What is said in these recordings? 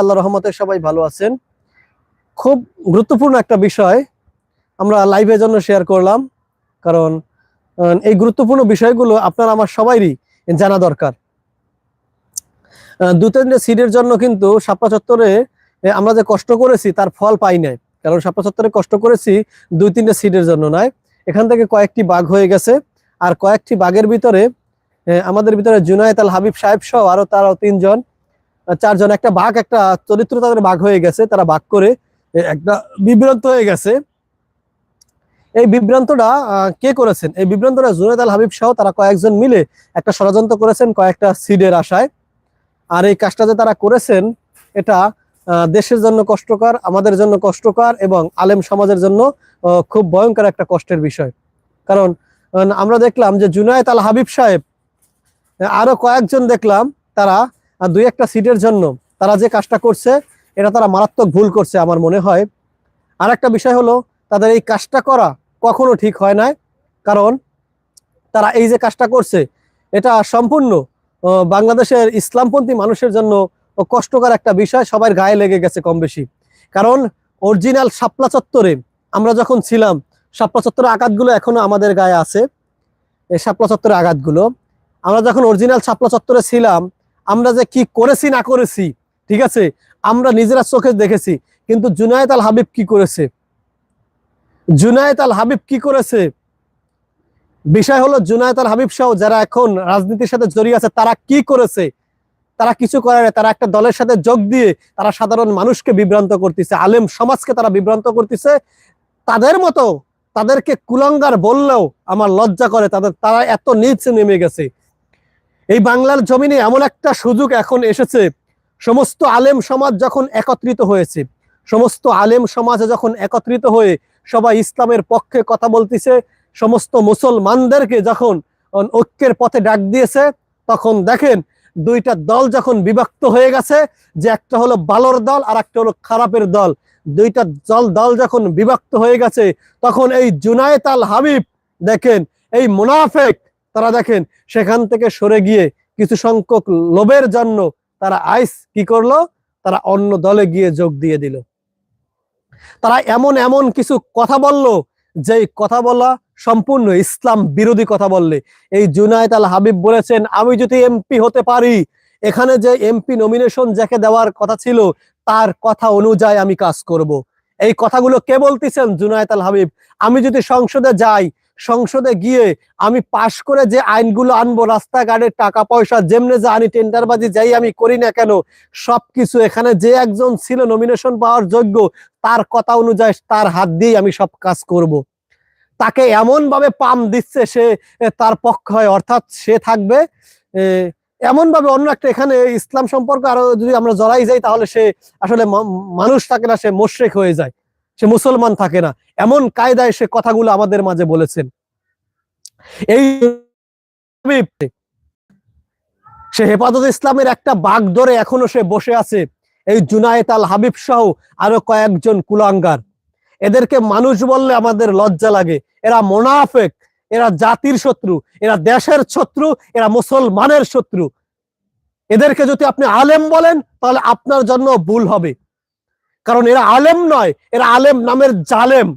আল্লাহ রহমতে সবাই ভালো আছেন। খুব গুরুত্বপূর্ণ একটা বিষয় আমরা লাইভের জন্য শেয়ার করলাম, কারণ এই গুরুত্বপূর্ণ বিষয়গুলো আপনার আমার সবাইরই জানা দরকার। দু তিনটে সিটের জন্য কিন্তু সাপ্পা চত্বরে আমরা যে কষ্ট করেছি তার ফল পাই নাই। কারণ সাপ্পা চত্বরে কষ্ট করেছি দুই তিনটে সিটের জন্য নয়। এখান থেকে কয়েকটি বাঘ হয়ে গেছে, আর কয়েকটি বাঘের ভিতরে আমাদের ভিতরে জুনায়েত আল হাবিব সাহেব সহ আরও তারও তিনজন। চারজন, একটা বাঘ, একটা চরিত্র তাদের বাঘ হয়ে গেছে, তারা বাঘ করে একটা বিভ্রান্ত হয়ে গেছে। এই বিভ্রান্তটা কে করেছেন? এই বিভ্রান্তটা জুনেদ আল হাবিব সহ তারা কয়েকজন মিলে একটা ষড়যন্ত্র করেছেন কয়েকটা সিডের আশায়। আর এই কাজটা যে তারা করেছেন, এটা দেশের জন্য কষ্টকর, আমাদের জন্য কষ্টকর এবং আলেম সমাজের জন্য খুব ভয়ঙ্কর একটা কষ্টের বিষয়। কারণ আমরা দেখলাম যে জুনায়েত আল হাবিব সাহেব, আরও কয়েকজন দেখলাম, তারা দুই একটা সিটের জন্য তারা যে কাজটা করছে, এটা তারা মারাত্মক ভুল করছে আমার মনে হয়। আর একটা বিষয় হলো, তাদের এই কাজটা করা কখনো ঠিক হয় না কারণ তারা এই যে কাজটা করছে, এটা সম্পূর্ণ বাংলাদেশের ইসলামপন্থী মানুষের জন্য কষ্টকর একটা বিষয়, সবার গায়ে লেগে গেছে কম বেশি। কারণ অরিজিনাল শাপলা চত্বরে আমরা যখন ছিলাম, শাপলা চত্বরের আঘাতগুলো এখনও আমাদের গায়ে আছে। এই শাপলা চত্বরের আঘাতগুলো, আমরা যখন অরিজিনাল শাপলা চত্বরে ছিলাম আমরা যে কি করেছি না করেছি, ঠিক আছে? আমরা নিজেরা চোখে দেখেছি, কিন্তু জুনায়েত আল হাবিব কি করেছে? জুনায়েত আল হাবিব কি করেছে? বিষয় হলো জুনায়েত আল হাবিব সহ যারা এখন রাজনীতির সাথে জড়িয়ে আছে, তারা কি করেছে? তারা কিছু করে না তারা একটা দলের সাথে যোগ দিয়ে তারা সাধারণ মানুষকে বিভ্রান্ত করতেছে, আলেম সমাজকে তারা বিভ্রান্ত করতেছে। তাদের মতো তাদেরকে কুলঙ্গার বললেও আমার লজ্জা করে, তাদের, তারা এত নিচে নেমে গেছে। এই বাংলার জমিনে এমন একটা সুযোগ এখন এসেছে। সমস্ত আলেম সমাজ যখন একত্রিত হয়েছে, সমস্ত আলেম সমাজে যখন একত্রিত হয়ে সবাই ইসলামের পক্ষে কথা বলতেছে, সমস্ত মুসলমানদেরকে যখন ঐক্যের পথে ডাক দিয়েছে, তখন দেখেন দুইটা দল যখন বিভক্ত হয়ে গেছে, যে একটা হলো ভালোর দল আর একটা হলো খারাপের দল। দুইটা দল দল যখন বিভক্ত হয়ে গেছে, তখন এই জুনায়েত আল হাবিব দেখেন, এই মুনাফেক তারা দেখেন, সেখান থেকে সরে গিয়ে কিছু সংখ্যক লোভের জন্য তারা আইস কি করল? তারা অন্য দলে গিয়ে যোগ দিয়ে দিল। তারা এমন এমন কিছু কথা বলল যে কথা বলা সম্পূর্ণ ইসলাম বিরোধী কথা বললে। এই জুনায়েত আল হাবিব বলেছেন, আমি যদি এমপি হতে পারি, এখানে যে এমপি নমিনেশন যাকে দেওয়ার কথা ছিল, তার কথা অনুযায়ী আমি কাজ করব। এই কথাগুলো কে বলতেছেন জুনায়েত আল হাবিব? আমি যদি সংসদে যাই সংসদে গিয়ে আমি পাশ করে যে আইনগুলো আনব রাস্তাঘাটে টাকা পয়সা যেমনে যা আনি টেন্ডারবাজি যাই আমি করি না কেন সবকিছু এখানে যে একজন ছিল নমিনেশন পাওয়ার যোগ্য তার কথা অনুযায়ী তার হাত দিয়ে আমি সব কাজ করব। তাকে এমন ভাবে পাম দিচ্ছে সে তার পক্ষ হয় অর্থাৎ সে থাকবে এ, এমন ভাবে অন্য একটা এখানে ইসলাম সম্পর্ক আরও যদি আমরা জড়াই যাই তাহলে সে আসলে মানুষ থাকে না সে মোশেক হয়ে যায় সে মুসলমান থাকে না। এমন কায়দায় সে কথাগুলো আমাদের মাঝে বলেছেন। এই সে হেফাজত ইসলামের একটা বাঘ ধরে এখনও সে বসে আছে। এই জুনায়েত আল হাবিব সহ আরও কয়েকজন কুলাঙ্গার। এদেরকে মানুষ বললে আমাদের লজ্জা লাগে। এরা মোনাফেক, এরা জাতির শত্রু, এরা দেশের শত্রু, এরা মুসলমানের শত্রু। এদেরকে যদি আপনি আলেম বলেন, তাহলে আপনার জন্য ভুল হবে। কারণ এরা আলেম নয়, এরা আলেম নামের জালেম।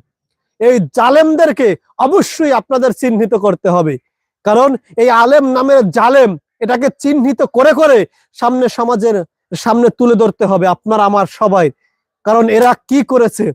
এই জালেমদেরকে অবশ্যই আপনাদের চিহ্নিত করতে হবে। কারণ এই আলেম নামের জালেম, এটাকে চিহ্নিত করে করে সামনে সমাজের সামনে তুলে ধরতে হবে আপনার, আমার, সবাই। কারণ এরা কি করেছে?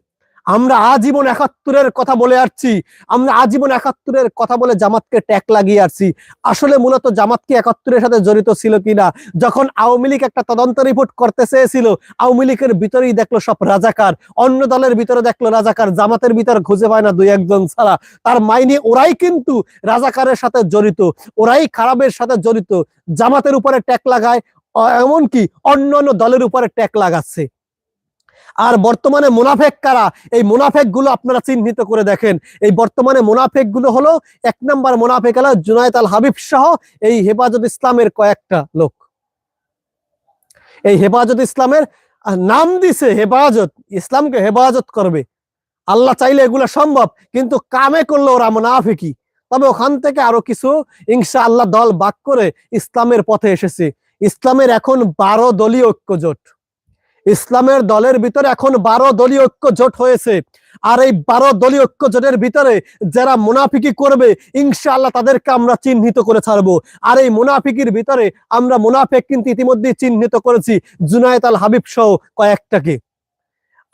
আমরা আজীবন একাত্তরের কথা বলে আসছি। আমরা আজীবন একাত্তরের কথা বলে জামাতকে ট্যাক লাগিয়ে আসছি। আসলে মূলত জামাত কি একাত্তরের সাথে জড়িত ছিল কিনা? যখন আওয়ামী লীগ একটা তদন্ত রিপোর্ট করতে চেয়েছিল, আওয়ামী লীগের ভিতরেই দেখল সব রাজাকার। অন্য দলের ভিতরে দেখল রাজাকার, জামাতের ভিতরে খুঁজে পায় না দুই একজন ছাড়া। তার মাইনে ওরাই কিন্তু রাজাকারের সাথে জড়িত, ওরাই খারাপের সাথে জড়িত। জামাতের উপরে ট্যাক লাগায়, এমনকি অন্য অন্য দলের উপরে ট্যাক লাগাচ্ছে। আর বর্তমানে মুনাফেক কারা? এই মুনাফেকগুলো আপনারা চিহ্নিত করে দেখেন। এই বর্তমানে মুনাফেকগুলো হলো এক নম্বর মুনাফেক আলা জুনায়দ আল হাবিব সহ এই হেফাজত ইসলামের কয়েকটা লোক। এই হেফাজত ইসলামের নাম দিছে হেফাজত, ইসলামকে হেফাজত করবে। আল্লাহ চাইলে এগুলো সম্ভব, কিন্তু কামে করল ওরা মুনাফেকি তবে ওখান থেকে আরও কিছু ইনশা আল্লাহ দল বাক করে ইসলামের পথে এসেছে। ইসলামের এখন বারো দলীয় ঐক্যজোট। ইসলামের দলের ভিতরে এখন বারো দলীয় ঐক্য জোট হয়েছে। আর এই বারো দলীয় ঐক্য জোটের ভিতরে যারা মুনাফিকি করবে, ইনশাআল্লাহ তাদেরকে আমরা চিহ্নিত করে ছাড়বো। আর এই মুনাফিকির ভিতরে আমরা মুনাফেক কিন্তু ইতিমধ্যেই চিহ্নিত করেছি জুনায়েত আল হাবিব সহ কয়েকটাকে।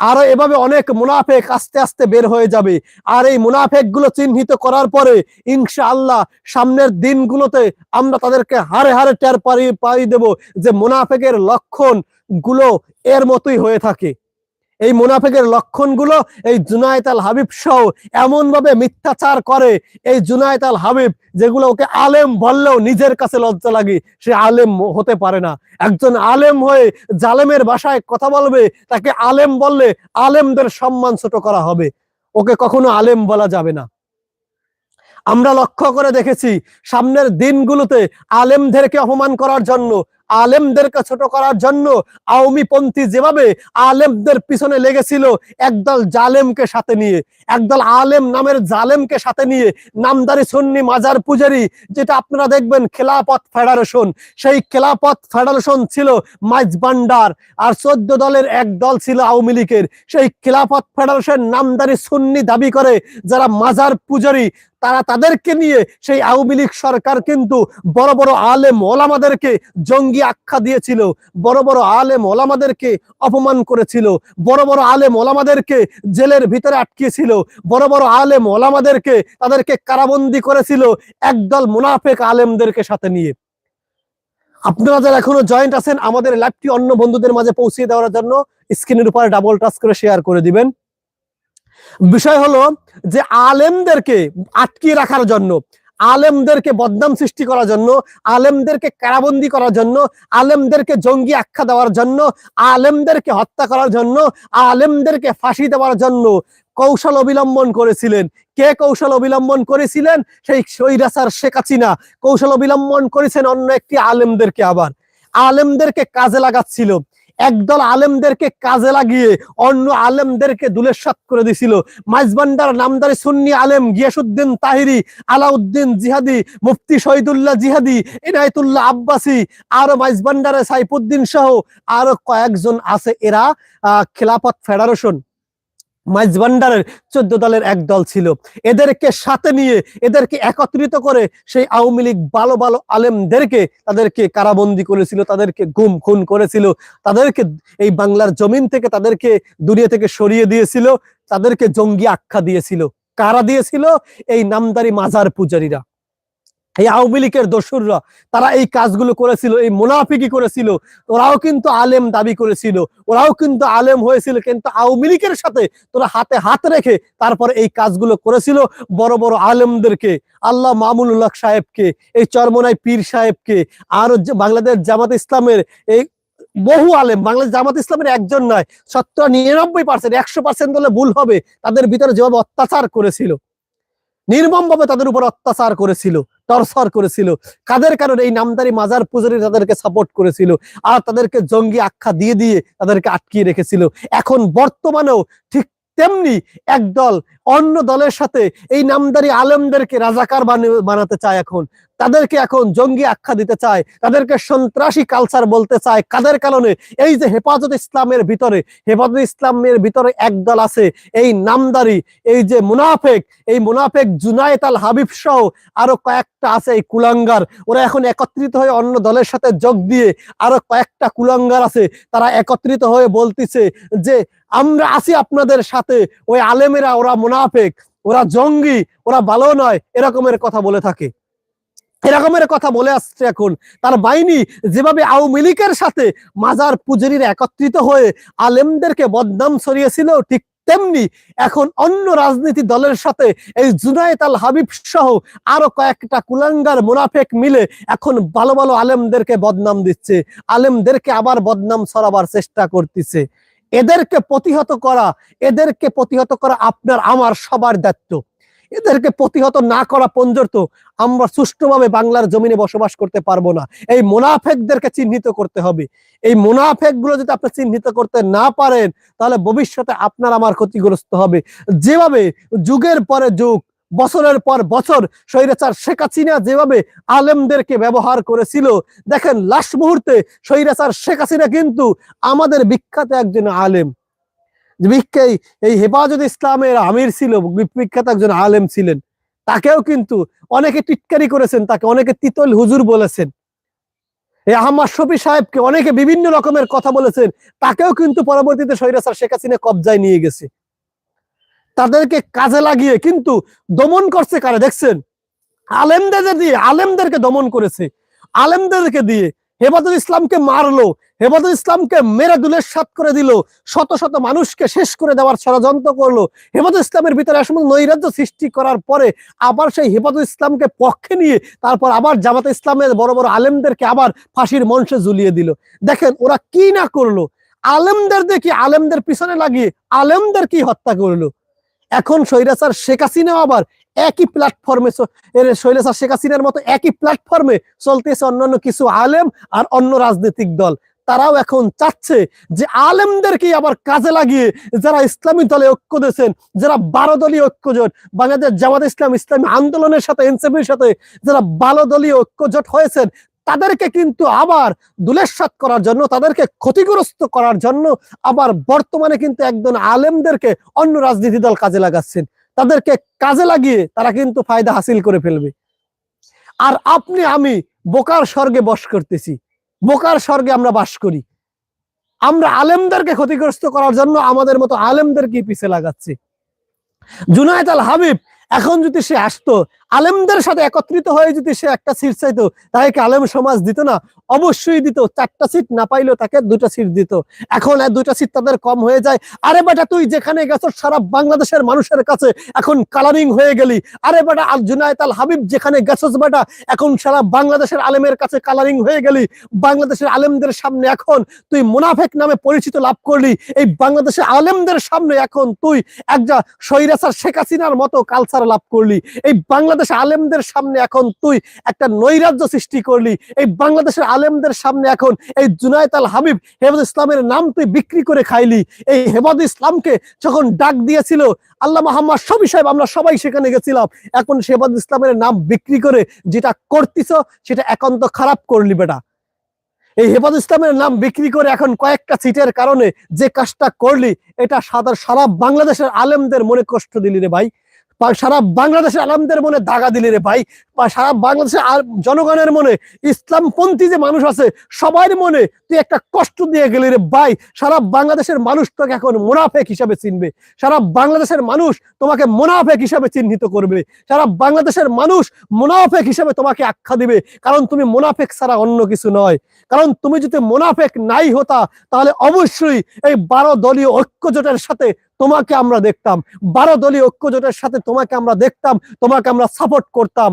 আরও এভাবে অনেক মুনাফেক আস্তে আস্তে বের হয়ে যাবে। আর এই মুনাফেকগুলো চিহ্নিত করার পরে ইনশা আল্লাহ সামনের দিনগুলোতে আমরা তাদেরকে হারে হারে টের পারি পাই দেব যে মুনাফেকের লক্ষণগুলো এর মতোই হয়ে থাকে। এই মুনাফেকের লক্ষণগুলো এই জুনায়েত আল হাবিব সহ এমন ভাবে মিথ্যাচার করে। এই জুনায়েত আল হাবিব যেগুলো ওকে আলেম বললেও নিজের কাছে লজ্জা লাগে, সে আলেম হতে পারে না। একজন আলেম হয়ে জালেমের বাসায় কথা বলবে, তাকে আলেম বললে আলেমদের সম্মান ছোট করা হবে। ওকে কখনো আলেম বলা যাবে না। আমরা লক্ষ্য করে দেখেছি, সামনের দিনগুলোতে আলেমদেরকে অপমান করার জন্য আলেমদেরকে ছোট করার জন্য আওয়ামী পন্থী যেভাবে আলেমদের পিছনে লেগেছিল, একদল জালেমকে সাথে নিয়ে, একদল আলেম নামের জালেমকে সাথে নিয়ে নামদারি সুন্নি মাজার পূজারি, যেটা আপনারা দেখবেন খেলাপথ ফেডারেশন, সেই খেলাপথ ফেডারেশন ছিল মাইজ ভান্ডার আর চোদ্দ দলের এক দল ছিল আওয়ামী লীগের। সেই খেলাপথ ফেডারেশন নামদারি সুন্নি দাবি করে, যারা মাজার পূজারি তারা তাদেরকে নিয়ে সেই আওয়ামী লীগ সরকার কিন্তু বড় বড় আলেম ওলামাদেরকে জঙ্গি আখ্যা দিয়েছিল, বড় বড় আলেম ওলামাদেরকে অপমান করেছিল, বড় বড় আলেম ওলামাদেরকে জেলের ভিতরে আটকিয়েছিল, বড় বড় আলেম ওলামাদেরকে তাদেরকে কারাবন্দি করেছিল একদল মুনাফেক আলেমদেরকে সাথে নিয়ে। আপনারা যারা এখনও জয়েন্ট আছেন, আমাদের লাইভটি অন্য বন্ধুদের মাঝে পৌঁছে দেওয়ার জন্য স্ক্রিনের উপরে ডাবল টাচ করে শেয়ার করে দিবেন। বিষয় হলো যে আলেমদেরকে আটকিয়ে রাখার জন্য, আলেমদেরকে বদনাম সৃষ্টি করার জন্য, আলেমদেরকে কারাবন্দি করার জন্য, আলেমদেরকে জঙ্গি আখ্যা দেওয়ার জন্য, আলেমদেরকে হত্যা করার জন্য, আলেমদেরকে ফাঁসি দেওয়ার জন্য কৌশল অবলম্বন করেছিলেন। কে কৌশল অবলম্বন করেছিলেন? সেই সৈরাসার শেখ হাসিনা। কৌশল অবলম্বন করেছেন অন্য একটি আলেমদেরকে আবার। আলেমদেরকে কাজে লাগাচ্ছিল। একদল আলেমদেরকে কাজে লাগিয়ে অন্য আলেমদেরকে দুলেশাত করে দিছিল। মাইজবান্ডার নামদারি সুন্নি আলেম গিয়াসুদ্দিন তাহিরি, আলাউদ্দিন জিহাদি, মুফতি শহীদুল্লাহ জিহাদি, ইনায়তুল্লাহ আব্বাসী, আরও মাইজবান্ডারে সাইফুদ্দিন সহ আরও কয়েকজন আছে এরা খেলাফত ফেডারেশন। মাইজবান্ডারের চোদ্দ দলের এক দল ছিল। এদেরকে সাথে নিয়ে, এদেরকে একত্রিত করে সেই আওয়ামী লীগ ভালো ভালো আলেমদেরকে তাদেরকে কারাবন্দি করেছিল, তাদেরকে গুম খুন করেছিল, তাদেরকে এই বাংলার জমিন থেকে তাদেরকে দুনিয়া থেকে সরিয়ে দিয়েছিল, তাদেরকে জঙ্গি আখ্যা দিয়েছিল। কারা দিয়েছিল? এই নামদারি মাজার পূজারীরা। এই আওয়ামী লীগের দোসররা, তারা এই কাজগুলো করেছিল, এই মুনাফিকি করেছিল। ওরাও কিন্তু আলেম দাবি করেছিল। ওরাও কিন্তু আলেম হয়েছিল, কিন্তু আওয়ামী লীগের সাথে তোরা হাতে হাত রেখে তারপরে এই কাজগুলো করেছিল। বড় বড় আলেমদেরকে, আল্লাহ মামুনুল্লাহ সাহেবকে, এই চরমনাই পীর সাহেবকে, আর বাংলাদেশ জামাত ইসলামের এই বহু আলেম, বাংলাদেশ জামাত ইসলামের একজন নয় শতকরা নিরানব্বই পার্সেন্ট একশো পার্সেন্ট হলে ভুল হবে, তাদের ভিতরে যেভাবে অত্যাচার করেছিল। নির্মম ভাবে তাদের উপর অত্যাচার করেছিল, টর্চার করেছিল, কাদের কারণে এই নামদারি মাজার পুজারি তাদেরকে সাপোর্ট করেছিল, আর তাদেরকে জঙ্গি আখ্যা দিয়ে দিয়ে তাদেরকে আটকিয়ে রেখেছিল। এখন বর্তমানেও ঠিক তেমনি একদল অন্য দলের সাথে এই নামদারি আলেমদেরকে রাজাকার বানাতে চায় এখন। তাদেরকে এখন জঙ্গি আখ্যা দিতে চায়, তাদেরকে সন্ত্রাসী কালচার বলতে চায়। কাদের কারণে? এই যে হেফাজত ইসলামের ভিতরে, হেফাজত ইসলামের ভিতরে একদল আছে, এই নামদারি, এই যে মুনাফেক, এই মুনাফেক জুনায়েত আল হাবিব সহ আরও কয়েকটা আছে এই কুলাঙ্গার। ওরা এখন একত্রিত হয়ে অন্য দলের সাথে যোগ দিয়ে আরও কয়েকটা কুলাঙ্গার আছে, তারা একত্রিত হয়ে বলতিছে যে, আমরা আছি আপনাদের সাথে। ওই আলেমেরা, ওরা মুনাফেক, ওরা জঙ্গি, ওরা ভালো নয়, এরকমের কথা বলে থাকে। এরকমের কথা বলে আসছে এখন। তার বাহিনী যেভাবে আওয়ামী লীগের সাথে মাজার পুজারীরা একত্রিত হয়ে আলেমদেরকে বদনাম ছড়িয়েছিল, ঠিক তেমনি এখন অন্য রাজনীতি দলের সাথে এই জুনায়েত আল হাবিব সহ আরও কয়েকটা কুলাঙ্গার মুনাফেক মিলে এখন ভালো ভালো আলেমদেরকে বদনাম দিচ্ছে। আলেমদেরকে আবার বদনাম ছড়াবার চেষ্টা করতেছে। এদেরকে প্রতিহত করা, এদেরকে প্রতিহত করা আপনার, আমার সবার দায়িত্ব। এদেরকে প্রতিহত না করা পর্যন্ত আমরা সুষ্ঠুভাবে বাংলার জমিনে বসবাস করতে পারব না। এই মুনাফেকদেরকে চিহ্নিত করতে হবে। এই মুনাফেকগুলো যদি আপনি চিহ্নিত করতে না পারেন, তাহলে ভবিষ্যতে আপনার আমার ক্ষতিগ্রস্ত হবে। যেভাবে যুগের পরে যুগ বছরের পর বছর স্বৈরাচার শেখ হাসিনা যেভাবে আলেমদেরকে ব্যবহার করেছিল, দেখেন লাস্ট মুহূর্তে স্বৈরাচার শেখ হাসিনা কিন্তু আমাদের বিখ্যাত একজন আলেম। এই হেফাজত ইসলামের আমির ছিল, বিখ্যাত একজন আলেম ছিলেন। তাকেও কিন্তু অনেকে টিটকারি করেছেন, তাকে অনেকে তিতল হুজুর বলেছেন। এই আহমদ শফি সাহেবকে অনেকে বিভিন্ন রকমের কথা বলেছেন, তাকেও কিন্তু পরবর্তীতে স্বৈরাচার শেখ হাসিনা কবজায় নিয়ে গেছে। তাদেরকে কাজে লাগিয়ে কিন্তু দমন করছে কারে? দেখছেন? আলেমদের দিয়ে, আলেমদেরকে দমন করেছে। আলেমদেরকে দিয়ে হেফাজুল ইসলামকে মারলো হেফাজুল ইসলামকে মেরে দুলের সাত করে দিল, শত শত মানুষকে শেষ করে দেওয়ার ষড়যন্ত্র করল। হেফাজুল ইসলামের ভিতরে আসলে নৈরাজ্য সৃষ্টি করার পরে আবার সেই হেফাজুল ইসলামকে পক্ষে নিয়ে তারপর আবার জামাতে ইসলামের বড় বড় আলেমদেরকে আবার ফাঁসির মঞ্চে ঝুলিয়ে দিল। দেখেন, ওরা কি না করল? আলেমদের দেখি আলেমদের পিছনে লাগিয়ে আলেমদের কি হত্যা করল? এখন স্বৈরাচার শেখ হাসিনাও আবার একই প্ল্যাটফর্মে শৈলেশা শেখ হাসিনার মতো একই প্ল্যাটফর্মে চলতেছে অন্যান্য কিছু আলেম আর অন্য রাজনৈতিক দল। তারাও এখন চাচ্ছে যে আলেমদেরকে আবার কাজে লাগিয়ে যারা ইসলামী দলে ঐক্য দিয়েছেন, যারা বারো দলীয় ঐক্যজোট, বাংলাদেশ জামাত ইসলাম ইসলামী আন্দোলনের সাথে, এনসিপির সাথে যারা বারো দলীয় ঐক্যজোট হয়েছেন তাদেরকে কিন্তু আবার দুলেশাত করার জন্য, তাদেরকে ক্ষতিগ্রস্ত করার জন্য আবার বর্তমানে কিন্তু একজন আলেমদেরকে অন্য রাজনীতি দল কাজে লাগাচ্ছেন। তাদেরকে কাজে লাগিয়ে তারা কিন্তু ফায়দা হাসিল করে ফেলবে। আর আপনি, আমি বোকার স্বর্গে বস করতেছি। বোকার স্বর্গে আমরা বাস করি। আমরা আলেমদেরকে ক্ষতিগ্রস্ত করার জন্য আমাদের মতো আলেমদেরকে পিছে লাগাচ্ছি। জুনায়দ আল হাবিব, এখন যদি সে আসতো আলেমদের সাথে একত্রিত হয়ে যদি সে একটা সিট চাইতো তাকে আলেম সমাজ দিত না? অবশ্যই দিত। চারটা সিট না পাইলেও তাকে দুটা সিট দিত। এখন আর দুটা সিট তাদের কম হয়ে যায়। আরে বেটা, তুই যেখানে গেছো সারা বাংলাদেশের মানুষের কাছে এখন কালারিং হয়ে গেলি। আরে বেটা, আল জুনায়ত আল হাবিব যেখানে গেছস বেটা, এখন সারা বাংলাদেশের আলেমের কাছে কালারিং হয়ে গেলি। বাংলাদেশের আলেমদের সামনে এখন তুই মুনাফেক নামে পরিচিত লাভ করলি। এই বাংলাদেশের আলেমদের সামনে এখন তুই একটা সৈরাসার শেখ হাসিনার মতো কালচার লাভ করলি। এই বাংলাদেশ আলেমদের সামনে এখন তুই একটা নৈরাজ্য সৃষ্টি করলি। এই বাংলাদেশের আলেমদের সামনে এখন এই জুনায়ত আল হাবিব হেফাজ ইসলামের নাম তুই বিক্রি করে খাইলি। এই হেফাজ ইসলামকে যখন ডাক দিয়েছিল, আল্লাহ মোহাম্মদ সবই সাহেব, আমরা সবাই সেখানে গেছিলাম। এখন হেফাজ ইসলামের নাম বিক্রি করে যেটা করতিস, সেটা একান্ত খারাপ করলি বেটা। এই হেফাজ ইসলামের নাম বিক্রি করে এখন কয়েকটা সিটের কারণে যে কাজটা করলি, এটা সাদা সারা বাংলাদেশের আলেমদের মনে কষ্ট দিলি রে ভাই। সারা বাংলাদেশের আলামদের মনে দাগা দিলে রে ভাই। সারা বাংলাদেশের জনগণের মনে, ইসলামপন্থী যে মানুষ আছে, সবার মনে তুই একটা কষ্ট দিয়ে গেলি রে ভাই। সারা বাংলাদেশের মানুষ তোকে এখন মোনাফেক হিসাবে চিনবে। সারা বাংলাদেশের মানুষ তোমাকে মোনাফেক হিসাবে চিহ্নিত করবে। সারা বাংলাদেশের মানুষ মোনাফেক হিসাবে তোমাকে আখ্যা দিবে। কারণ তুমি মোনাফেক ছাড়া অন্য কিছু নয়। কারণ তুমি যদি মোনাফেক নাই হতা, তাহলে অবশ্যই এই বারো দলীয় ঐক্যজোটের সাথে তোমাকে আমরা দেখতাম। বারো দলীয় ঐক্যজোটের সাথে তোমাকে আমরা দেখতাম তোমাকে আমরা সাপোর্ট করতাম।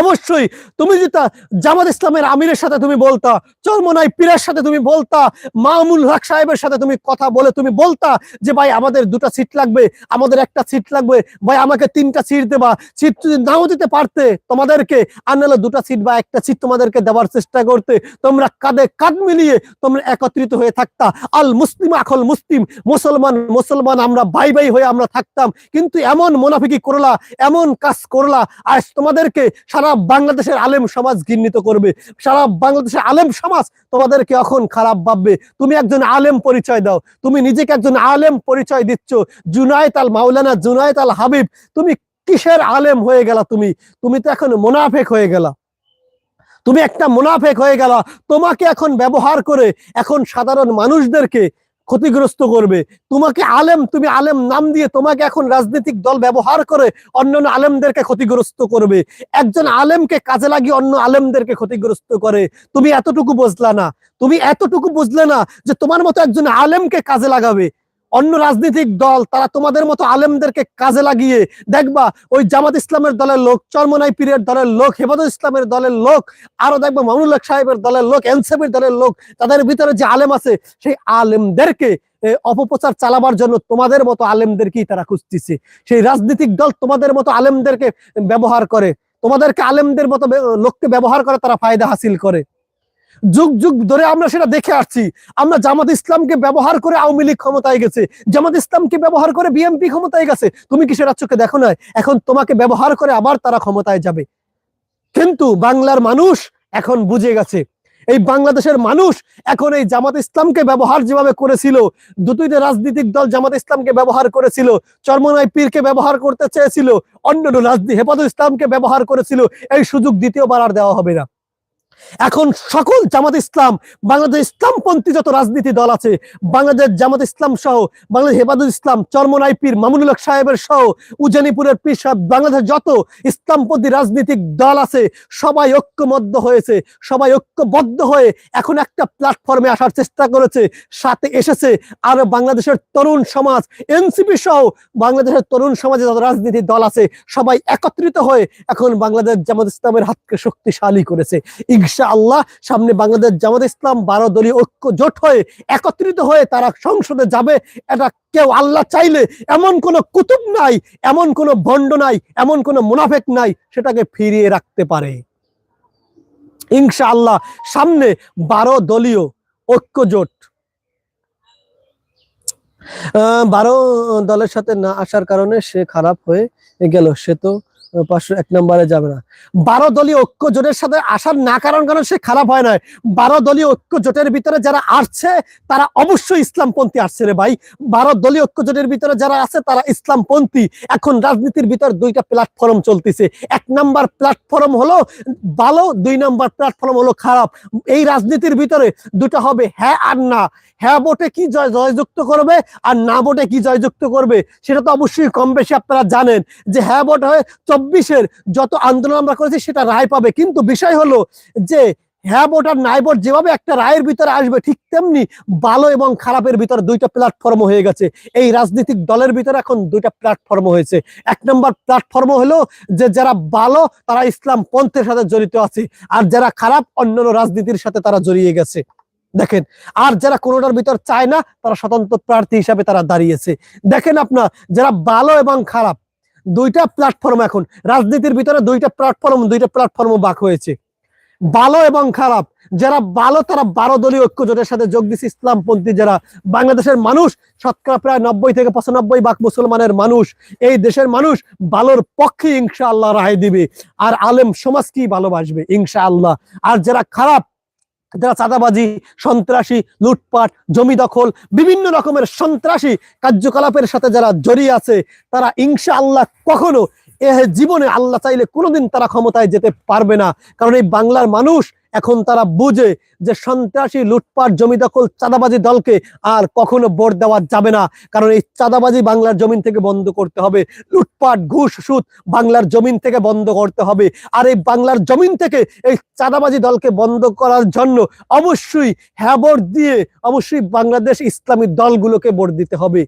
অবশ্যই তুমি যেটা জামাত ইসলামের আমিরের সাথে তুমি বলতা, চরমনাই পীরের সাথে তুমি বলতা মামুল হক সাহেবের সাথে তুমি কথা বলে তুমি বলতা যে, ভাই, আমাদের দুটা সিট লাগবে, আমাদের একটা সিট লাগবে, ভাই, আমাকে তিনটা সিট দেবা। সিট যদি নাও দিতে পারতে তোমাদেরকে আনালে দুটা সিট বা একটা সিট তোমাদেরকে দেওয়ার চেষ্টা করতে। তোমরা কাঁধে কাঁধ মিলিয়ে তোমরা একত্রিত হয়ে থাকতা। আল মুসলিম আখল মুসলিম, মুসলমান মুসলমান, আমরা বাই বাই হয়ে আমরা থাকতাম। কিন্তু এমন মোনাফিকি করলা, এমন কাজ করলা, আজ তোমাদেরকে সারা বাংলাদেশের আলেম সমাজ ঘৃণিত করবে। সারা বাংলাদেশের আলেম সমাজ তোমাদেরকে এখন খারাপ ভাববে। তুমি একজন আলেম পরিচয় দাও। তুমি নিজেকে একজন আলেম পরিচয় দিচ্ছ। জুনায়েত আল মাওলানা জুনায়ত আল হাবিব, তুমি কিসের আলেম হয়ে গেলা তুমি? তুমি তো এখন মোনাফেক হয়ে গেলা। তুমি একটা মোনাফেক হয়ে গেল। তোমাকে এখন ব্যবহার করে এখন সাধারণ মানুষদেরকে ক্ষতিগ্রস্ত করবে। তোমাকে আলেম, তুমি আলেম নাম দিয়ে তোমাকে এখন রাজনৈতিক দল ব্যবহার করে অন্য আলেমদেরকে ক্ষতিগ্রস্ত করবে। একজন আলেমকে কাজে লাগিয়ে অন্য আলেমদেরকে ক্ষতিগ্রস্ত করে। তুমি এতটুকু বুঝলা না। তুমি এতটুকু বুঝলে না যে তোমার মতো একজন আলেমকে কাজে লাগাবে। অন্য রাজনৈতিক দল, তারা তোমাদের মতো আলেমদেরকে কাজে লাগিয়ে দেখবা, ওই জামাত ইসলামের দলের লোক, চরমনাই পীরের দলের লোক, হেফাজত ইসলামের দলের লোক, আরও দেখবা মামুল হক সাহেবের দলের লোক, এনসিপির দলের লোক, তাদের ভিতরে যে আলেম আছে, সেই আলেমদেরকে অপপ্রচার চালাবার জন্য তোমাদের মতো আলেমদেরকেই তারা খুঁজতেছে। সেই রাজনৈতিক দল তোমাদের মতো আলেমদেরকে ব্যবহার করে, তোমাদেরকে আলেমদের মতো লোককে ব্যবহার করে তারা ফায়দা হাসিল করে। যুগ যুগ ধরে আমরা সেটা দেখে আসছি। আমরা জামাত ইসলামকে ব্যবহার করে আওয়ামী লীগ ক্ষমতায় গেছে। জামাত ইসলামকে ব্যবহার করে বিএনপি ক্ষমতায় গেছে। তুমি কি সেটা চোখে দেখো না এখন তোমাকে ব্যবহার করে আবার তারা ক্ষমতায় যাবে। কিন্তু বাংলার মানুষ এখন বুঝে গেছে। এই বাংলাদেশের মানুষ এখন এই জামাত ইসলামকে ব্যবহার যেভাবে করেছিল, দুটোই রাজনৈতিক দল জামাত ইসলামকে ব্যবহার করেছিল, চরমনাই পীরকে ব্যবহার করতে চেয়েছিল, অন্যান্য রাজনীতি হেফাজত ইসলামকে ব্যবহার করেছিল, এই সুযোগ দ্বিতীয়বার আর দেওয়া হবে না। এখন সকল জামাত ইসলাম, বাংলাদেশ ইসলামপন্থী যত রাজনীতি দল আছে, বাংলাদেশ জামাত ইসলাম সহ, বাংলাদেশ হেফাজত ইসলাম, চরমনাই পীর মামুনুল হক সাহেবের সহ, উজানিপুরের পীর বাংলাদেশ যত ইসলামপন্থী রাজনৈতিক দল আছে, সবাই ঐক্যবদ্ধ হয়েছে, সবাই ঐক্যবদ্ধ হয়ে এখন একটা প্ল্যাটফর্মে আসার চেষ্টা করেছে, সাথে এসেছে আর বাংলাদেশের তরুণ সমাজ, এনসিপি সহ বাংলাদেশের তরুণ সমাজে যত রাজনীতি দল আছে, সবাই একত্রিত হয়ে এখন বাংলাদেশ জামাত ইসলামের হাতকে শক্তিশালী করেছে। ইনশা আল্লাহ সামনে বাংলাদেশ জামাত ইসলাম বারো দলীয় ঐক্য জোট হয়ে একত্রিত হয়ে তারা সংসদে যাবে। এটা কেউ আল্লাহ চাইলে এমন কোন কুতুব নাই, এমন কোন ভণ্ড নাই, এমন কোন মুনাফেক নাই, সেটাকে ফিরিয়ে রাখতে পারে। ইনশা আল্লাহ সামনে বারো দলীয় ঐক্য জোট। বারো দলের সাথে না আসার কারণে সে খারাপ হয়ে গেল। সে তো পাঁচশো এক নম্বরে যাবে না। বারো দলীয় ঐক্য জোটের সাথে আসার না কারণ কারণ সে খারাপ হয় না বারো দলীয় ঐক্য জোটের ভিতরে যারা আসছে, তারা অবশ্যই ইসলামপন্থী আসছে রে ভাই। বারো দলীয় ঐক্য জোটের ভিতরে যারা আছে, তারা ইসলামপন্থী। এখন রাজনীতির ভিতর দুইটা প্ল্যাটফর্ম চলতেছে। এক নাম্বার প্ল্যাটফর্ম হলো ভালো, দুই নাম্বার প্ল্যাটফর্ম হলো খারাপ। এই রাজনীতির ভিতরে দুটো হবে হ্যাঁ আর না। হ্যাঁ ভোটে কি জয় জয়যুক্ত করবে আর না ভোটে কি জয়যুক্ত করবে, সেটা তো অবশ্যই কম বেশি আপনারা জানেন যে হ্যাঁ ভোট হয় চব্বিশের যত আন্দোলন আমরা করেছি, সেটা রায় পাবে। কিন্তু বিষয় হলো যে হ্যাঁ ভোট আর নাই ভোট যেভাবে একটা রায়ের ভিতরে আসবে, ঠিক তেমনি ভালো এবং খারাপের ভিতরে দুইটা প্ল্যাটফর্ম হয়ে গেছে। এই রাজনৈতিক দলের ভিতরে এখন দুইটা প্ল্যাটফর্ম হয়েছে। এক নম্বর প্ল্যাটফর্ম হলো যে, যারা ভালো, তারা ইসলাম পন্থের সাথে জড়িত আছে। আর যারা খারাপ, অন্যান্য রাজনীতির সাথে তারা জড়িয়ে গেছে। দেখেন, আর যারা কোনোটার ভিতর চায় না, তারা স্বতন্ত্র প্রার্থী হিসাবে তারা দাঁড়িয়েছে। দেখেন আপনার, যারা ভালো এবং খারাপ দুইটা প্ল্যাটফর্ম এখন। রাজনীতির ভিতরে দুইটা প্ল্যাটফর্ম দুইটা প্ল্যাটফর্ম বাক হয়েছে। ভালো এবং খারাপ। যারা ভালো, তারা বারো দলীয় ঐক্য জোটের সাথে যোগ দিচ্ছে ইসলামপন্থী যারা। বাংলাদেশের মানুষ, শতকরা প্রায় নব্বই থেকে পঁচানব্বই ভাগ মুসলমানের মানুষ। এই দেশের মানুষ ভালোর পক্ষে ইনশা আল্লাহ রায় দিবে। আর আলেম সমাজকেই ভালোবাসবে? ইনশা আল্লাহ আর যারা খারাপ যারা চাঁদাবাজি, সন্ত্রাসী, লুটপাট, জমি দখল, বিভিন্ন রকমের সন্ত্রাসী কার্যকলাপের সাথে যারা জড়িয়ে আছে, তারা ইংশা আল্লাহ কখনো এ জীবনে আল্লাহ চাইলে কোনোদিন তারা ক্ষমতায় যেতে পারবে না। কারণ এই বাংলার মানুষ এখন তারা বুঝে যে সন্ত্রাসী লুটপাট, জমি দখল, চাঁদাবাজি দলকে আর কখনো ভোট দেওয়া যাবে না। কারণ এই চাঁদাবাজি বাংলার জমিন থেকে বন্ধ করতে হবে। লুটপাট ঘুষ সুদ বাংলার জমিন থেকে বন্ধ করতে হবে। আর এই বাংলার জমিন থেকে এই চাঁদাবাজি দলকে বন্ধ করার জন্য অবশ্যই হ্যাঁ দিয়ে অবশ্যই বাংলাদেশ ইসলামী দলগুলোকে ভোট দিতে হবে।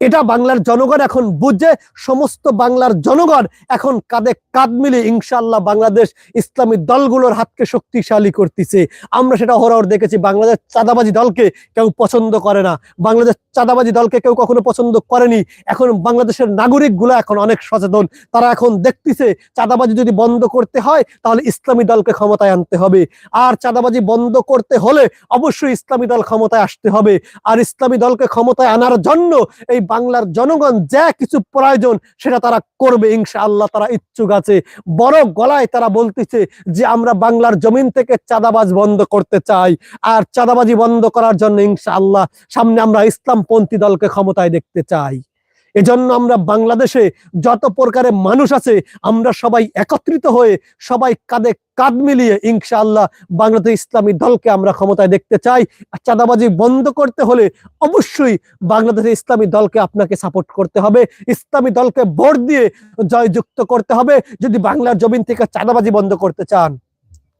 এটা বাংলার জনগণ এখন বুঝে সমস্ত বাংলার জনগণ এখন কাঁধে কাঁধ মিলে ইনশাল্লাহ বাংলাদেশ ইসলামী দলগুলোর হাতকে শক্তিশালী করতেছে। আমরা সেটা হরহর দেখেছি, বাংলাদেশ চাঁদাবাজি দলকে কেউ পছন্দ করে না। বাংলাদেশ চাঁদাবাজি দলকে কেউ কখনো পছন্দ করেনি। এখন বাংলাদেশের নাগরিকগুলো এখন অনেক সচেতন। তারা এখন দেখতেছে, চাঁদাবাজি যদি বন্ধ করতে হয়, তাহলে ইসলামী দলকে ক্ষমতায় আনতে হবে। আর চাঁদাবাজি বন্ধ করতে হলে অবশ্যই ইসলামী দল ক্ষমতায় আসতে হবে। আর ইসলামী দলকে ক্ষমতায় আনার জন্য এই বাংলার জনগণ যা কিছু প্রয়োজন সেটা তারা করবে ইনশা আল্লাহ তারা ইচ্ছুক আছে। বড় গলায় তারা বলতেছে যে আমরা বাংলার জমিন থেকে চাঁদাবাজ বন্ধ করতে চাই। আর চাঁদাবাজি বন্ধ করার জন্য ইনশা আল্লাহ সামনে আমরা ইসলামপন্থী দলকে ক্ষমতায় দেখতে চাই। এজন্য আমরা বাংলাদেশে যত প্রকারের মানুষ আছে, আমরা সবাই একত্রিত হয়ে সবাই কাঁধে কাঁধ মিলিয়ে ইনশাআল্লাহ বাংলাদেশ ইসলামী দলকে আমরা ক্ষমতায় দেখতে চাই। চাঁদাবাজি বন্ধ করতে হলে অবশ্যই বাংলাদেশের ইসলামী দলকে আপনাকে সাপোর্ট করতে হবে। ইসলামী দলকে ভোট দিয়ে জয়যুক্ত করতে হবে। যদি বাংলার জমিন থেকে চাঁদাবাজি বন্ধ করতে চান।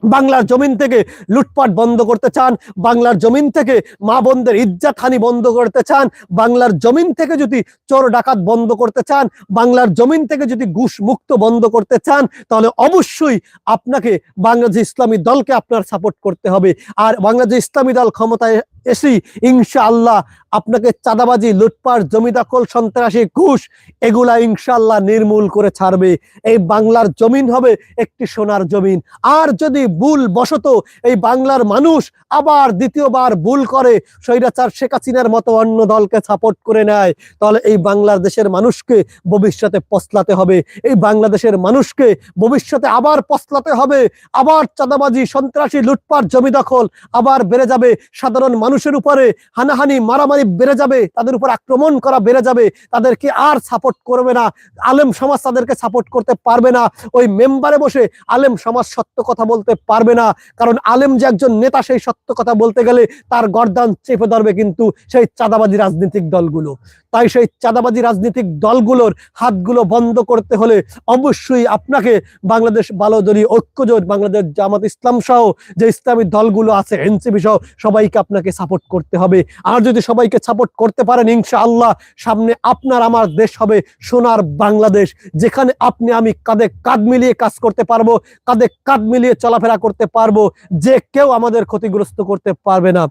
বাংলার জমিন থেকে লুটপাট বন্ধ করতে চান, বাংলার জমিন থেকে মা বোনদের ইজ্জাত হানি বন্ধ করতে চান, বাংলার জমিন থেকে যদি চোর ডাকাত বন্ধ করতে চান, বাংলার জমিন থেকে যদি ঘুষ মুক্ত বন্ধ করতে চান, তাহলে অবশ্যই আপনাকে বাংলাদেশ ইসলামী দলকে আপনার সাপোর্ট করতে হবে। আর বাংলাদেশ ইসলামী দল ক্ষমতায় এসি ইনশাআল্লাহ আপনাকে চাঁদাবাজি, লুটপাট, জমি দখল, সন্ত্রাসী, ঘুষ, এগুলা ইনশাআল্লাহ নির্মূল করে ছাড়বে। এই বাংলার জমিন হবে একটি সোনার জমিন। আর যদি ভুল বশত এই বাংলার মানুষ আবার দ্বিতীয়বার ভুল করে, স্বৈরাচার শেখ হাসিনার মতো অন্য দলকে সাপোর্ট করে নেয়, তাহলে এই বাংলার দেশের মানুষকে ভবিষ্যতে পস্লাতে হবে। এই বাংলাদেশের মানুষকে ভবিষ্যতে আবার পস্লাতে হবে। আবার চাঁদাবাজি, সন্ত্রাসী, লুটপাট, জমি দখল আবার বেড়ে যাবে। সাধারণ মানুষের উপরে হানাহানি, মারামারি বেড়ে যাবে, তাদের উপর আক্রমণ করা বেড়ে যাবে, তাদেরকে আর সাপোর্ট করবে না। আলেম সমাজ তাদেরকে সাপোর্ট করতে পারবে না। ওই মেম্বারে বসে আলেম সমাজ সত্য কথা বলতে পারবে না। কারণ আলেম যে একজন নেতা, সেই সত্য কথা বলতে গেলে তার গর্দান চেপে ধরবে কিন্তু সেই চাঁদাবাজি রাজনৈতিক দলগুলো। তাই সেই চাঁদাবাজি রাজনৈতিক দলগুলোর হাতগুলো বন্ধ করতে হলে অবশ্যই আপনাকে বাংলাদেশ বালোদলী ঐক্যজোট, বাংলাদেশ জামাত ইসলাম সহ যে ইসলামী দলগুলো আছে, এনসিপি সহ সবাইকে আপনাকে সাপোর্ট করতে হবে। আর যদি সবাইকে সাপোর্ট করতে পারেন, ইনশাআল্লাহ সামনে আপনার, আমার দেশ হবে সোনার বাংলাদেশ। যেখানে আপনি, আমি কাঁধে কাঁধ মিলিয়ে কাজ করতে পারব, কাঁধে কাঁধ মিলিয়ে চলাফেরা করতে পারব। যে কেউ আমাদের ক্ষতিগ্রস্ত করতে পারবে না।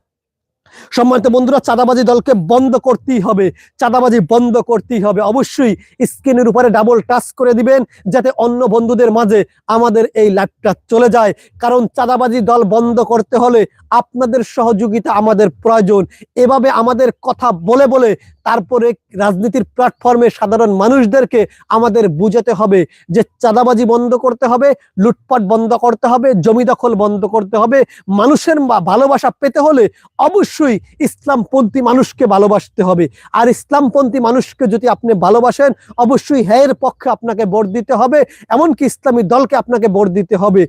সম্মানিত বন্ধুরা, চাঁদাবাজি দলকে বন্ধ করতেই হবে। চাঁদাবাজি বন্ধ করতেই হবে। অবশ্যই স্ক্রিনের উপরে ডাবল টাচ করে দিবেন, যাতে অন্য বন্ধুদের মাঝে আমাদের এই লাইভটা চলে যায়। কারণ চাঁদাবাজি দল বন্ধ করতে হলে আপনাদের সহযোগিতা আমাদের প্রয়োজন। এভাবে আমাদের কথা বলে বলে তারপরে রাজনীতির প্ল্যাটফর্মে সাধারণ মানুষদেরকে আমাদের বুঝাতে হবে যে চাঁদাবাজি বন্ধ করতে হবে, লুটপাট বন্ধ করতে হবে, জমি দখল বন্ধ করতে হবে। মানুষের ভালোবাসা পেতে হলে অবশ্যই ইসলামপন্থী মানুষকে ভালোবাসতে হবে। আর ইসলামপন্থী মানুষকে যদি আপনি ভালোবাসেন, অবশ্যই হ্যায়ের পক্ষে আপনাকে ভোট দিতে হবে, এমনকি ইসলামী দলকে আপনাকে ভোট দিতে হবে।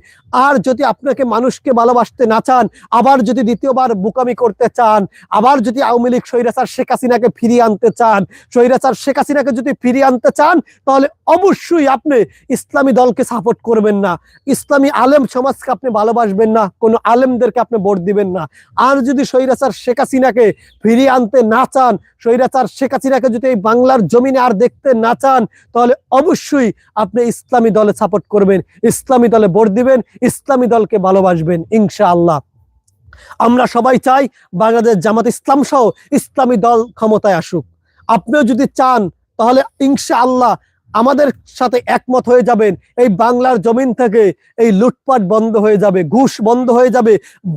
আর যদি আপনাকে মানুষকে ভালোবাসতে না চান, আবার যদি দ্বিতীয়বার বুকামি করতে চান, আবার যদি আওয়ামী লীগ স্বৈরাচার শেখ হাসিনাকে ফিরিয়ে আনতে চান, স্বৈরাচার শেখ হাসিনাকে যদি ফিরিয়ে আনতে চান, তাহলে অবশ্যই আপনি ইসলামী দলকে সাপোর্ট করবেন না। ইসলামী আলেম সমাজকে আপনি ভালোবাসবেন না, কোনো আলেমদেরকে আপনি ভোট দিবেন না। আর যদি স্বৈরাচার শেখ হাসিনাকে ফিরিয়ে আনতে না চান, স্বৈরাচার শেখ হাসিনাকে যদি এই বাংলার জমিনে আর দেখতে না চান, তাহলে অবশ্যই আপনি ইসলামী দলে সাপোর্ট করবেন, ইসলামী দলে ভোট দিবেন, ইসলামী দলকে ভালোবাসবেন, ইনশাআল্লাহ। আমরা সবাই চাই বাংলাদেশ জামাত ইসলাম সহ ইসলামী দল ক্ষমতায় আসুক। আপনিও যদি চান, তাহলে ইনশাআল্লাহ আমাদের সাথে একমত হয়ে যাবেন। এই বাংলার জমিন থেকে এই লুটপাট বন্ধ হয়ে যাবে, ঘুষ বন্ধ হয়ে যাবে।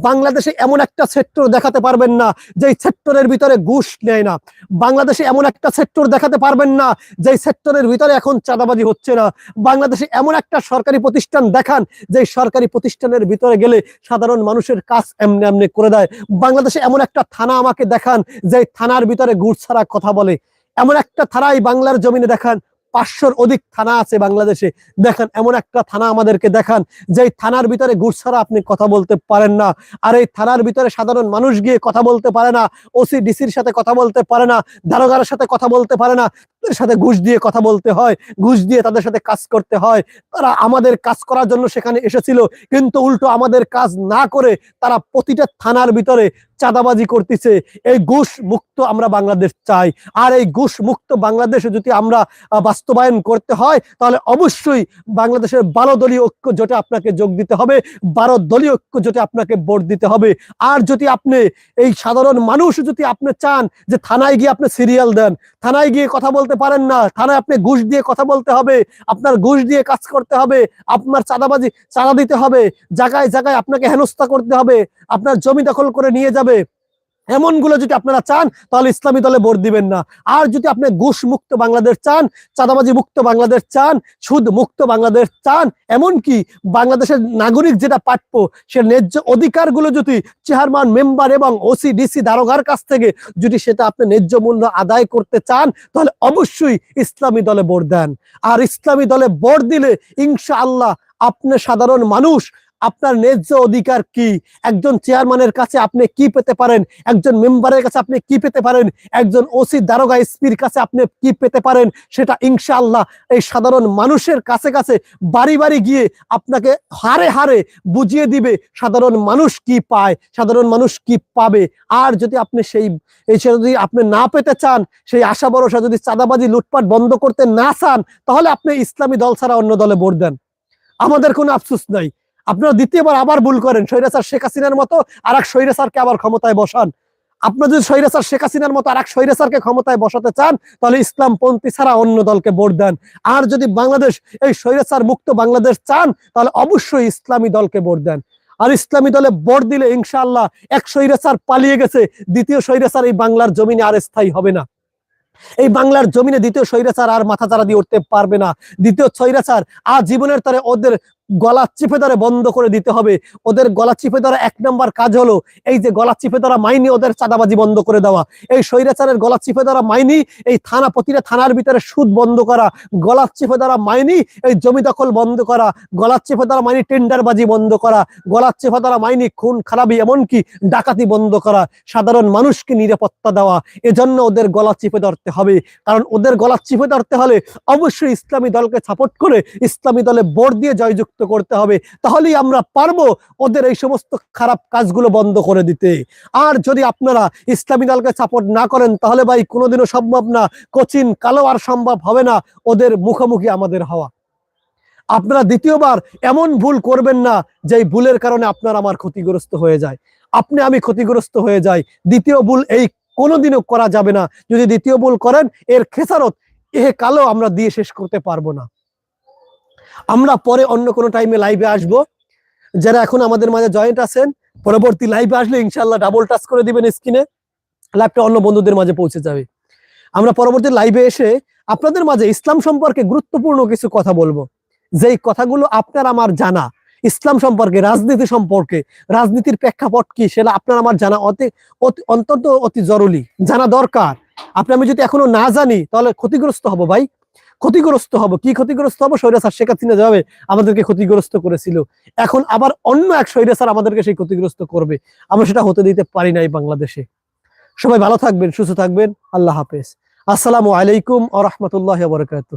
বাংলাদেশে এমন একটা সেক্টর দেখাতে পারবেন না যে সেক্টরের ভিতরে ঘুষ নেয় না। বাংলাদেশে এমন একটা সেক্টর দেখাতে পারবেন না যে সেক্টরের ভিতরে এখন চাঁদাবাজি হচ্ছে না। বাংলাদেশে এমন একটা সরকারি প্রতিষ্ঠান দেখান যে সরকারি প্রতিষ্ঠানের ভিতরে গেলে সাধারণ মানুষের কাজ এমনি এমনি করে দেয়। বাংলাদেশে এমন একটা থানা আমাকে দেখান যে থানার ভিতরে ঘুষ ছাড়া কথা বলে। এমন একটা থানাই বাংলার জমিনে দেখান পাঁচশোর অধিক থানা আছে বাংলাদেশে। দেখেন, এমন একটা থানা আমাদেরকে দেখান যে থানার ভিতরে ঘুষ ছাড়া আপনি কথা বলতে পারেন না, আর এই থানার ভিতরে সাধারণ মানুষ গিয়ে কথা বলতে পারে না, ওসি, ডিসির সাথে কথা বলতে পারে না দারোগারের সাথে কথা বলতে পারে না। তাদের সাথে ঘুষ দিয়ে কথা বলতে হয়, ঘুষ দিয়ে তাদের সাথে কাজ করতে হয়। তারা আমাদের কাজ করার জন্য সেখানে এসেছিল, কিন্তু উল্টো আমাদের কাজ না করে তারা প্রতিটা থানার ভিতরে চাঁদাবাজি করতেছে। এই ঘুষ মুক্ত আমরা বাংলাদেশ চাই। আর এই ঘুষ মুক্ত বাংলাদেশে যদি আমরা বাস্তবায়ন করতে হয়, তাহলে অবশ্যই বাংলাদেশের বারো দলীয় ঐক্য জোটে আপনাকে যোগ দিতে হবে, বারো দলীয় ঐক্য জোটে আপনাকে ভোট দিতে হবে। আর যদি আপনি, এই সাধারণ মানুষ যদি আপনি চান যে থানায় গিয়ে আপনি সিরিয়াল দেন, থানায় গিয়ে কথা বলতে পারেন না। থানায় আপনি ঘুষ দিয়ে কথা বলতে হবে, আপনার ঘুষ দিয়ে কাজ করতে হবে, আপনার চাঁদাবাজি, চাঁদা দিতে হবে, জায়গায় জায়গায় আপনাকে হেনস্থা করতে হবে, আপনার জমি দখল করে নিয়ে যাবে। এমনগুলো যদি আপনারা চান, তাহলে ইসলামী দলে ভোট দিবেন না। আর যদি আপনি ঘুষ মুক্ত বাংলাদেশ চান, চাঁদাবাজি মুক্ত বাংলাদেশ চান, সুদ মুক্ত বাংলাদেশ চান, এমনকি বাংলাদেশের নাগরিক যেটা প্রাপ্য সে ন্যায্য অধিকারগুলো যদি চেয়ারম্যান, মেম্বার এবং ওসি ডিসি দারোগার কাছ থেকে যদি সেটা আপনি ন্যায্য মূল্য আদায় করতে চান, তাহলে অবশ্যই ইসলামী দলে ভোট দেন। আর ইসলামী দলে ভোট দিলে ইনশাআল্লাহ আপনি সাধারণ মানুষ আপনার ন্যায্য অধিকার কি? একজন চেয়ারম্যানের কাছে আপনি কি পেতে পারেন? একজন মেম্বারের কাছে আপনি কি পেতে পারেন? একজন ওসি দারোগা এসপির কাছে আপনি কি পেতে পারেন? সেটা ইনশাআল্লাহ এই সাধারণ মানুষের কাছে কাছে বাড়ি বাড়ি গিয়ে আপনাকে হারে হারে বুঝিয়ে দিবে সাধারণ মানুষ কি পায়, সাধারণ মানুষ কি পাবে। আর যদি আপনি সেই যদি আপনি না পেতে চান, সেই আশা ভরসা যদি চাঁদাবাজি লুটপাট বন্ধ করতে না চান, তাহলে আপনি ইসলামী দল ছাড়া অন্য দলে ভোট দেন। আমাদের কোনো আফসোস নাই। আপনারা দ্বিতীয়বার আবার ভুল করেন, স্বৈরাচার শেখ হাসিনার মতো আর এক স্বৈরাচারকে আবার ক্ষমতায় বসান। আপনার যদি স্বৈরাচার শেখ হাসিনার মতো আর এক স্বৈরাচারকে ক্ষমতায় বসাতে চান, তাহলে ইসলাম পন্থী ছাড়া অন্য দলকে ভোট দেন। আর যদি বাংলাদেশ এই স্বৈরাচার মুক্ত বাংলাদেশ চান, তাহলে অবশ্যই ইসলামী দলকে ভোট দেন। আর ইসলামী দলে ভোট দিলে ইনশাআল্লাহ এক স্বৈরাচার পালিয়ে গেছে, দ্বিতীয় স্বৈরাচার এই বাংলার জমিনে আর স্থায়ী হবে না। এই বাংলার জমিনে দ্বিতীয় স্বৈরাচার আর মাথা চারা দিয়ে উঠতে পারবে না। দ্বিতীয় স্বৈরাচার আর জীবনের তরে ওদের গলা চিপে ধরে বন্ধ করে দিতে হবে। ওদের গলা চিপে ধরা এক নম্বর কাজ হলো, এই যে গলা চিপে ধরা মাইনি ওদের চাঁদাবাজি বন্ধ করে দেওয়া। এই স্বৈরাচারের গলা চিপে ধরা মাইনি, এই থানা প্রতিটা থানার ভিতরে সুদ বন্ধ করা। গলা চিপে ধরা মাইনি, এই জমি দখল বন্ধ করা। গলা চিপে ধরা মাইনি টেন্ডারবাজি বন্ধ করা। গলা চিপে ধরা মাইনি খুন খারাপি এমনকি ডাকাতি বন্ধ করা। সাধারণ মানুষকে নিরাপত্তা দেওয়া, এজন্য ওদের গলা চিপে ধরতে হবে। কারণ ওদের গলা চিপে ধরতে হলে অবশ্যই ইসলামী দলকে সাপোর্ট করে ইসলামী দলে ভোট দিয়ে জয়যুক্ত করতে হবে, তাহলেই আমরা পারব ওদের এই সমস্ত খারাপ কাজগুলো বন্ধ করে দিতে। আর যদি আপনারা ইসলামী দলকে সাপোর্ট না করেন, তাহলে ভাই কোনোদিনও সম্ভব না, কোচিন কালো আর সম্ভব হবে না ওদের মুখোমুখি আমাদের হওয়া। আপনারা দ্বিতীয়বার এমন ভুল করবেন না যে ভুলের কারণে আপনার আমার ক্ষতিগ্রস্ত হয়ে যায়। আপনি, আমি ক্ষতিগ্রস্ত হয়ে যাই। দ্বিতীয় ভুল এই কোনোদিনও করা যাবে না। যদি দ্বিতীয় ভুল করেন, এর খেসারত এ কালো আমরা দিয়ে শেষ করতে পারব না। আমরা পরে অন্য কোনো টাইমে লাইভে আসব। যারা এখন আমাদের মাঝে জয়েন্ট আছেন, পরবর্তী লাইভে আসলে ইনশাল্লাহ ডাবল টাচ করে দিবেন স্ক্রিনে লাইভটা অন্য বন্ধুদের মাঝে পৌঁছে যাবে। আমরা পরবর্তী লাইভে এসে আপনাদের মাঝে ইসলাম সম্পর্কে গুরুত্বপূর্ণ কিছু কথা বলব। যেই কথাগুলো আপনার আমার জানা, ইসলাম সম্পর্কে, রাজনীতি সম্পর্কে, রাজনীতির প্রেক্ষাপট কি সেটা আপনার আমার জানা অতি অত্যন্ত অতি জরুরি, জানা দরকার। আপনি, আমি যদি এখনও না জানি, তাহলে ক্ষতিগ্রস্ত হব ভাই। ক্ষতিগ্রস্ত হব। কি ক্ষতিগ্রস্ত হব? স্বৈরাচার শেখ হাসিনা যাবে আমাদেরকে ক্ষতিগ্রস্ত করেছিল। এখন আবার অন্য এক স্বৈরাচার আমাদেরকে সেই ক্ষতিগ্রস্ত করবে। আমরা সেটা হতে দিতে পারি নাই বাংলাদেশে। সবাই ভালো থাকবেন, সুস্থ থাকবেন। আল্লাহ হাফেজ। আসসালামু আলাইকুম আ রহমতুল্লাহ বরকাত